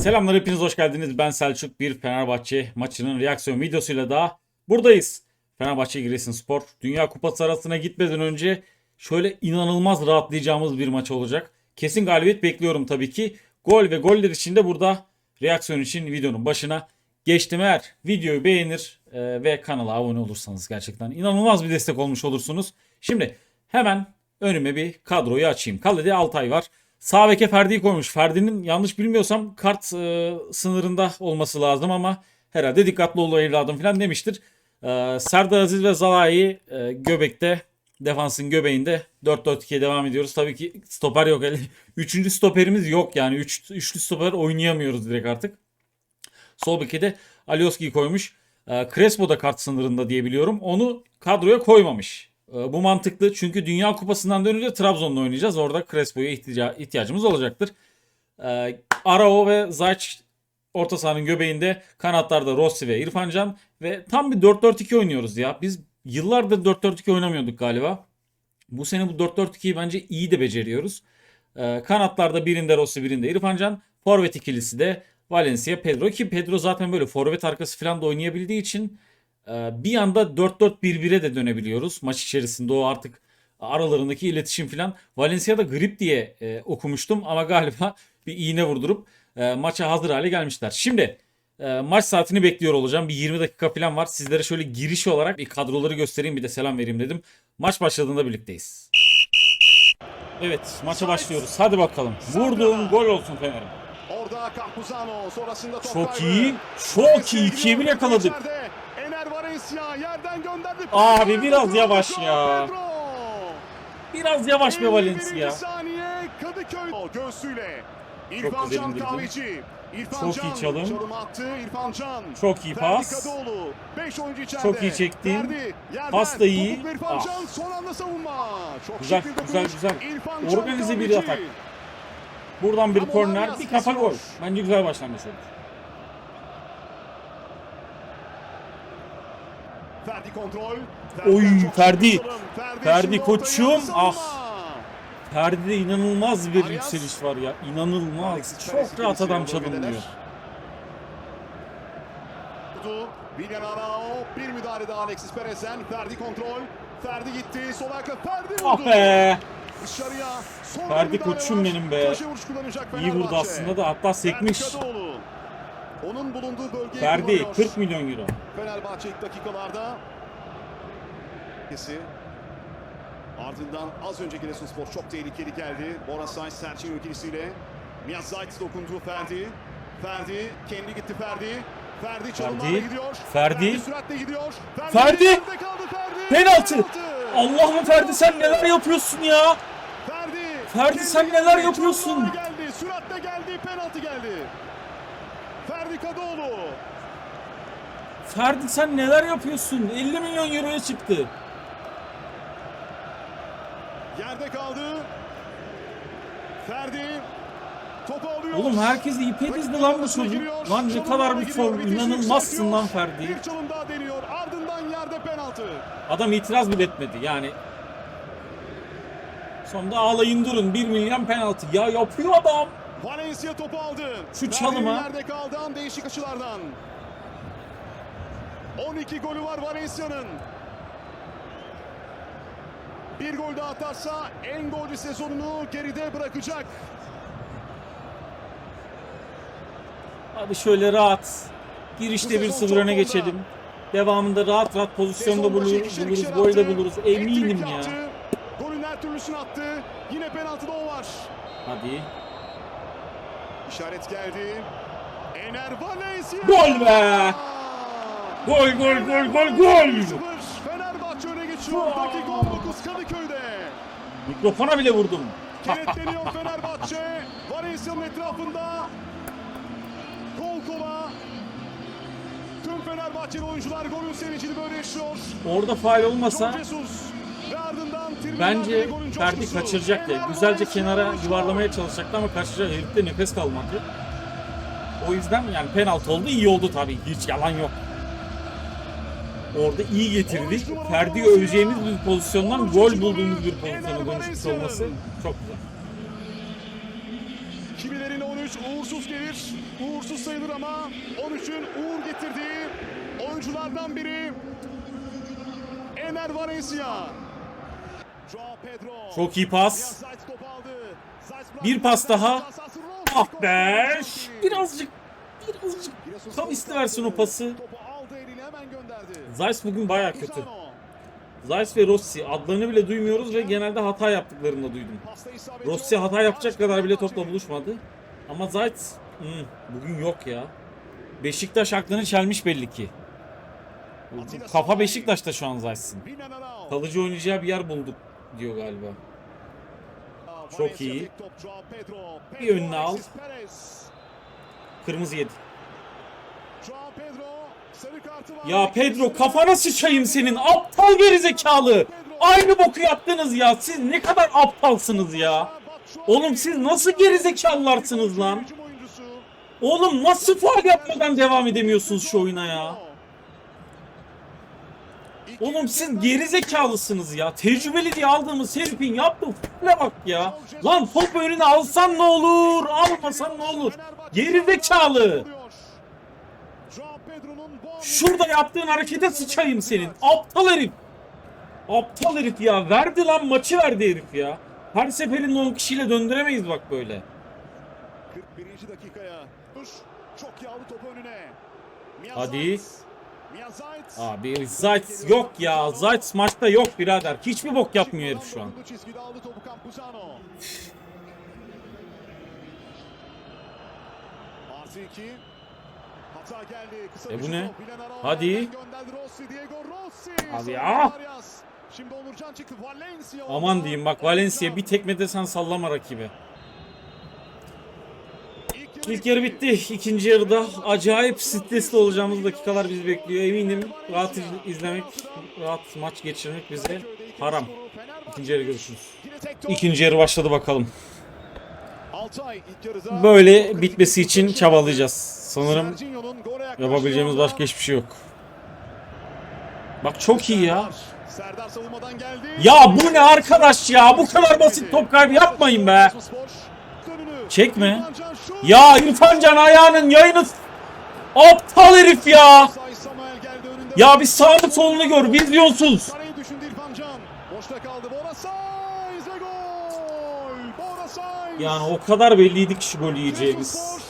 Selamlar hepiniz hoş geldiniz. Ben Selçuk. Bir Fenerbahçe maçının reaksiyon videosuyla daha buradayız. Fenerbahçe Giresunspor Dünya Kupası arasına gitmeden önce şöyle inanılmaz rahatlayacağımız bir maç olacak. Kesin galibiyet bekliyorum tabii ki. Gol ve goller için de burada reaksiyon için videonun başına geçtim. Eğer videoyu beğenir e, ve kanala abone olursanız gerçekten inanılmaz bir destek olmuş olursunuz. Şimdi hemen önüme bir kadroyu açayım. Kalede Altay var. Sağ beke Ferdi'yi koymuş. Ferdi'nin yanlış bilmiyorsam kart e, sınırında olması lazım ama herhalde dikkatli ol evladım falan demiştir. E, Serdar Aziz ve Zalai e, göbekte defansın göbeğinde 4-4-2'ye devam ediyoruz. Tabii ki stoper yok. Üçüncü stoperimiz yok yani. Üç, üçlü stoper oynayamıyoruz direkt artık. Sol beke de Alioski'yi koymuş. E, Crespo da kart sınırında diye biliyorum. Onu kadroya koymamış. E, Bu mantıklı çünkü Dünya Kupası'ndan dönünce Trabzon'da oynayacağız. Orada Crespo'ya ihtiyacımız olacaktır. E, Arao ve Zayç orta sahanın göbeğinde. Kanatlarda Rossi ve İrfancan. Ve tam bir 4-4-2 oynuyoruz ya. Biz yıllardır 4-4-2 oynamıyorduk galiba. Bu sene bu 4-4-2'yi bence iyi de beceriyoruz. E, kanatlarda birinde Rossi birinde İrfancan. Forvet ikilisi de Valencia Pedro ki Pedro zaten böyle forvet arkası falan da oynayabildiği için ee, bir anda 4-4-1-1'e de dönebiliyoruz. Maç içerisinde o artık aralarındaki iletişim falan. Valencia'da grip diye e, okumuştum ama galiba bir iğne vurdurup e, maça hazır hale gelmişler. Şimdi e, maç saatini bekliyor olacağım. Bir 20 dakika falan var. Sizlere şöyle giriş olarak bir kadroları göstereyim bir de selam vereyim dedim. Maç başladığında birlikteyiz. Evet maça başlıyoruz. Hadi bakalım. Vurduğum gol olsun Fener'im. Orada Campuzano sonrasında top Çok iyi. Çok iyi. İkiye bile yakaladık. Valencia yerden gönderdi. Abi biraz yavaş ya. Biraz yavaş be 51. Valencia. saniye Kadıköy. Göğsüyle. İrfan Can. Kahveci. İrfan Çok Can iyi çalım. Çalım attı İrfan Can. Çok iyi pas. Kadıoğlu. 5 oyuncu içeride. Çok iyi yerden. Pas da iyi. Ah. Can son anda savunma. Çok Güzel, güzel, güzel. Organize bir atak. Buradan bir korner, bir kafa gol. Bence güzel başlangıç oldu. Ferdi kontrol. Oy, Ferdi. Ferdi koçum, ah. Ferdi'de inanılmaz bir Arias. yükseliş var ya. İnanılmaz. Alexis Çok Perez'i rahat adam. Vurdu. William Arao bir müdahale daha Alexis Perez'den. Ferdi kontrol. Ferdi gitti. Sol ayakla Ferdi vurdu. Ah be. Dışarıya. Ferdi koçum benim be. İyi vurdu aslında da hatta sekmiş. Ferdi. Onun bulunduğu bölgeyi Ferdi kullanıyor. 40 milyon euro. Fenerbahçe ilk dakikalarda Kesi. Ardından az önce Giresunspor çok tehlikeli geldi. Bora Sainz Serçin ikilisiyle. Miyaz Zayt dokundu Ferdi. Ferdi kendi gitti Ferdi. Ferdi çalımlarla Ferdi. gidiyor. Ferdi. süratle gidiyor. Ferdi. Ferdi. Penaltı. Allah'ım Ferdi sen neler yapıyorsun ya? Ferdi. Ferdi, sen neler yapıyorsun? Geldi. Süratle geldi. Penaltı geldi. Ferdi Kadıoğlu. Ferdi sen neler yapıyorsun? 50 milyon euroya çıktı. Yerde kaldı. Ferdi topu alıyor. Oğlum herkesi ipe dizdi lan bu çocuk. Lan ne kadar bir form. İnanılmazsın lan Ferdi. Bir çalım daha deniyor. Ardından yerde penaltı. Adam itiraz bile etmedi yani. Sonunda ağlayın durun 1 milyon penaltı. Ya yapıyor adam. Valencia topu aldı. Şu çalıma. Yerde kaldı an değişik açılardan. 12 golü var Valencia'nın. Bir gol daha atarsa en golcü sezonunu geride bırakacak. Hadi şöyle rahat. Girişte Bu 1-0 sezon öne geçelim. Devamında rahat rahat pozisyonda buluruz, buluruz gol de buluruz. Eminim ya. Golün her türlüsünü attı. Yine penaltıda o var. Hadi. İşaret geldi. Ener Valencia. Gol be! Gol gol gol gol gol! 1-0. Fenerbahçe öne geçiyor. Dakika 19 Kadıköy'de. Mikrofona bile vurdum. Kenetleniyor Fenerbahçe. Valencia'nın etrafında. Kol kola. Tüm Fenerbahçeli oyuncular golün sevincini böyle yaşıyor. Orada faal olmasa John Jesus. Ve ardından tribünlerde bence Ferdi kaçıracaktı. Güzelce kenara yuvarlamaya çalışacaktı ama kaçıracak. Herifte nefes kalmadı. O yüzden yani penaltı oldu. iyi oldu tabii. Hiç yalan yok. Orada iyi getirdi. Ferdi'yi öveceğimiz bir pozisyondan gol bulduğumuz bir pozisyona dönüşmüş olması çok güzel. Kimilerin 13, 13 uğursuz gelir. Uğursuz sayılır ama 13'ün uğur getirdiği oyunculardan biri Ener Valencia. Çok iyi pas. Zayt. Zayt Bir pas daha. Ah be. Birazcık birazcık tam istiversin o pası. Zeiss bugün baya kötü. Zeiss ve Rossi adlarını bile duymuyoruz ve genelde hata yaptıklarını da duydum. Rossi hata yapacak kadar bile topla buluşmadı. Ama Zayt hmm, bugün yok ya. Beşiktaş aklını çelmiş belli ki. Kafa Beşiktaş'ta şu an Zayt'sin. Kalıcı oynayacağı bir yer bulduk diyor galiba. Çok iyi. Bir önüne al. Kırmızı yedi. Ya Pedro kafana sıçayım senin aptal gerizekalı. Aynı boku yaptınız ya. Siz ne kadar aptalsınız ya. Oğlum siz nasıl gerizekalılarsınız lan? Oğlum nasıl faal yapmadan devam edemiyorsunuz şu oyuna ya? Oğlum siz gerizekalısınız ya. Tecrübeli diye aldığımız herifin yaptığı f***le bak ya. Lan top önüne alsan ne olur, almasan ne olur. Gerizekalı. Şurada yaptığın harekete sıçayım senin. Aptal herif. Aptal herif ya. Verdi lan maçı verdi herif ya. Her seferinde 10 kişiyle döndüremeyiz bak böyle. 41. dakikaya. Çok yağlı top önüne. Hadi. Abi Zayt yok ya. Zayt maçta yok birader. Hiçbir bok yapmıyor herif şu an. Dokundu Çizgide aldı topu Campuzano. Artı 2. Hata geldi. Kısa E bu ne? Hadi. Abi ya. Valencia. Aman diyeyim bak Valencia bir tekme desen sallama rakibi. İlk yarı bitti. İkinci yarıda acayip stresli olacağımız dakikalar bizi bekliyor. Eminim rahat iz- izlemek, rahat maç geçirmek bize haram. İkinci yarı görüşürüz. İkinci yarı başladı bakalım. Böyle bitmesi için çabalayacağız. Sanırım yapabileceğimiz başka hiçbir şey yok. Bak çok iyi ya. Ya bu ne arkadaş ya? Bu kadar basit top kaybı yapmayın be. Çekme. Ya İrfan Can ayağının yayını... Aptal herif ya. Ya bir sağını solunu gör vizyonsuz. Yani o kadar belliydi ki şu golü yiyeceğimiz.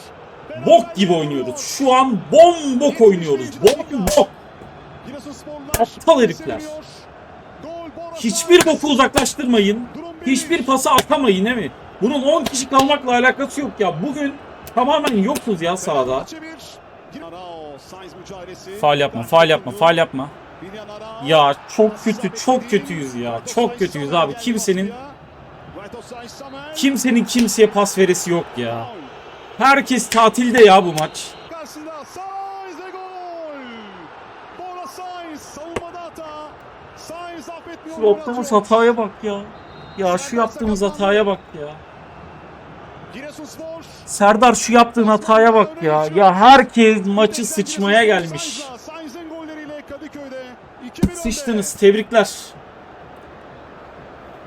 Bok gibi oynuyoruz. Şu an bombok oynuyoruz. Bok bok. Giresunsporlar Aptal herifler. Hiçbir boku uzaklaştırmayın. Hiçbir pası atamayın değil mi? Bunun 10 kişi kalmakla alakası yok ya. Bugün tamamen yokuz ya sahada. Faal yapma, faal yapma, faal yapma. Ya çok kötü, çok kötüyüz ya. Çok kötüyüz abi. Kimsenin kimsenin kimseye pas veresi yok ya. Herkes tatilde ya bu maç. Şu yaptığımız hataya bak ya. Ya şu yaptığımız hataya bak ya. Serdar şu yaptığın hataya bak ya. Ya herkes maçı sıçmaya gelmiş. Sainz'in golleriyle Kadıköy'de 2-1 önde. Sıçtınız. Tebrikler.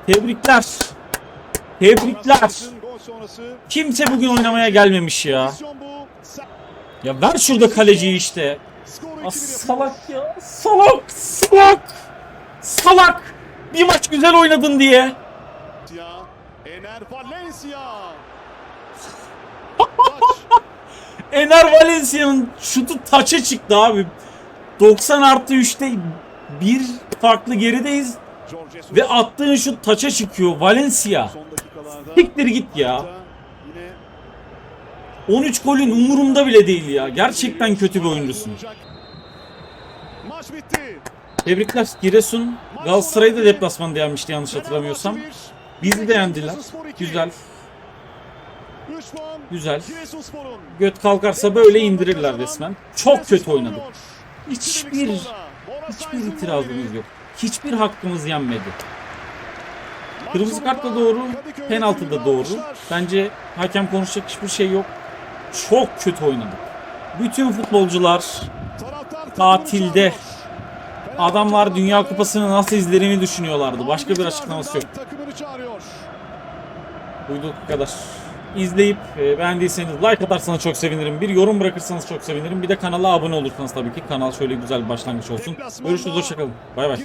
Tebrikler. Tebrikler. Kimse bugün oynamaya gelmemiş ya. Ya ver şurada kaleciyi işte. Skoru 2-1 yapıyor. salak ya. Salak. Salak. Salak. Bir maç güzel oynadın diye. Ener Valencia. Ener Valencia'nın şutu taça çıktı abi. 90 artı 3'te bir farklı gerideyiz. Ve attığın şut taça çıkıyor. Valencia. Siktir git ya. Yine 13 golün umurumda bile değil ya. Gerçekten kötü bir oyuncusun. Tebrikler. Giresun Galatasaray'ı da deplasmanda yenmişti yanlış hatırlamıyorsam. Bizi de yendiler. Güzel. 3 puan. Güzel. Göt kalkarsa böyle indirirler resmen. Çok kötü oynadık. Hiçbir hiçbir itirazımız yok. Hiçbir hakkımız yenmedi. Kırmızı kart da doğru, penaltı da doğru. Bence hakem konuşacak hiçbir şey yok. Çok kötü oynadık. Bütün futbolcular, tatilde. adamlar Dünya Kupası'nı nasıl izlerimi düşünüyorlardı. Başka bir açıklaması yok. Duyduk kadar. İzleyip e, beğendiyseniz like atarsanız çok sevinirim. Bir yorum bırakırsanız çok sevinirim. Bir de kanala abone olursanız tabii ki. Kanal şöyle güzel bir başlangıç olsun. Görüşürüz hoşçakalın. Bay bay.